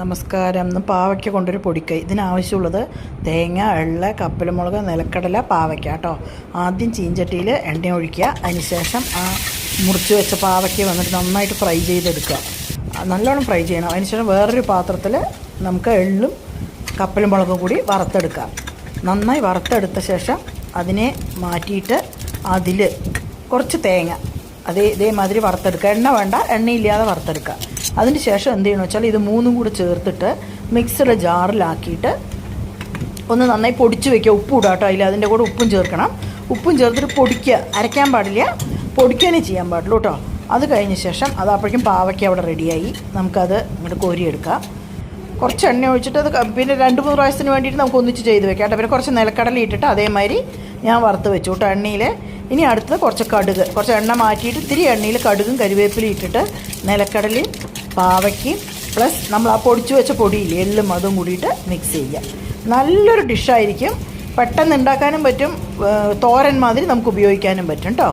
നമസ്കാരം. ഇന്ന് പാവയ്ക്ക കൊണ്ടൊരു പൊടിക്കൈ. ഇതിനാവശ്യമുള്ളത് തേങ്ങ എള്ള കപ്പലമുളക് നിലക്കടല പാവയ്ക്ക കേട്ടോ. ആദ്യം ചീഞ്ചട്ടിയിൽ എണ്ണ ഒഴിക്കുക. അതിനുശേഷം ആ മുറിച്ച് വെച്ച പാവയ്ക്ക വന്നിട്ട് നന്നായിട്ട് ഫ്രൈ ചെയ്തെടുക്കുക. നല്ലോണം ഫ്രൈ ചെയ്യണം. അതിനുശേഷം വേറൊരു പാത്രത്തിൽ നമുക്ക് എള്ളും കപ്പലും മുളകും കൂടി വറുത്തെടുക്കാം. നന്നായി വറുത്തെടുത്ത ശേഷം അതിനെ മാറ്റിയിട്ട് അതിൽ കുറച്ച് തേങ്ങ അതേ ഇതേമാതിരി വറുത്തെടുക്കുക. എണ്ണ വേണ്ട എണ്ണയില്ലാതെ വറുത്തെടുക്കുക. അതിന് ശേഷം എന്ത് ചെയ്യണമെന്ന് വെച്ചാൽ ഇത് മൂന്നും കൂടി ചേർത്തിട്ട് മിക്സിയുടെ ജാറിലാക്കിയിട്ട് ഒന്ന് നന്നായി പൊടിച്ച് വെക്കുക. ഉപ്പ് ഇടുക കേട്ടോ അതിൽ. അതിന്റെ കൂടെ ഉപ്പും ചേർക്കണം. ഉപ്പും ചേർത്തിട്ട് പൊടിക്കുക. അരയ്ക്കാൻ പാടില്ല. പൊടിക്കാനേ ചെയ്യാൻ പാടുള്ളൂ കേട്ടോ. അത് കഴിഞ്ഞ ശേഷം അത് അപ്പോഴേക്കും പാവയ്ക്ക അവിടെ റെഡിയായി നമുക്കത് ഇങ്ങോട്ട് കോരിയെടുക്കാം. കുറച്ച് എണ്ണ ഒഴിച്ചിട്ട് അത് പിന്നെ രണ്ട് മൂന്ന് പ്രാവശ്യത്തിന് വേണ്ടിയിട്ട് നമുക്ക് ഒന്നിച്ച് ചെയ്ത് വെക്കാം കേട്ടോ. പിന്നെ കുറച്ച് നിലക്കടല ഇട്ടിട്ട് അതേമാതിരി ഞാൻ വറുത്ത് വെച്ചു കേട്ടോ എണ്ണയിൽ ഇനി അടുത്ത് കുറച്ച് കടുക്. കുറച്ച് എണ്ണ മാറ്റിയിട്ട് ഇത്തിരി എണ്ണയിൽ കടുകും കരുവേപ്പിലും ഇട്ടിട്ട് നിലക്കടലയും പാവയ്ക്കും പ്ലസ് നമ്മൾ ആ പൊടിച്ചു വെച്ച പൊടിയിൽ എള്ളും അതും കൂടിയിട്ട് മിക്സ് ചെയ്യുക. നല്ലൊരു ഡിഷായിരിക്കും പെട്ടെന്ന് ഉണ്ടാക്കാനും പറ്റും. തോരൻ മാതിരി നമുക്ക് ഉപയോഗിക്കാനും പറ്റും കേട്ടോ.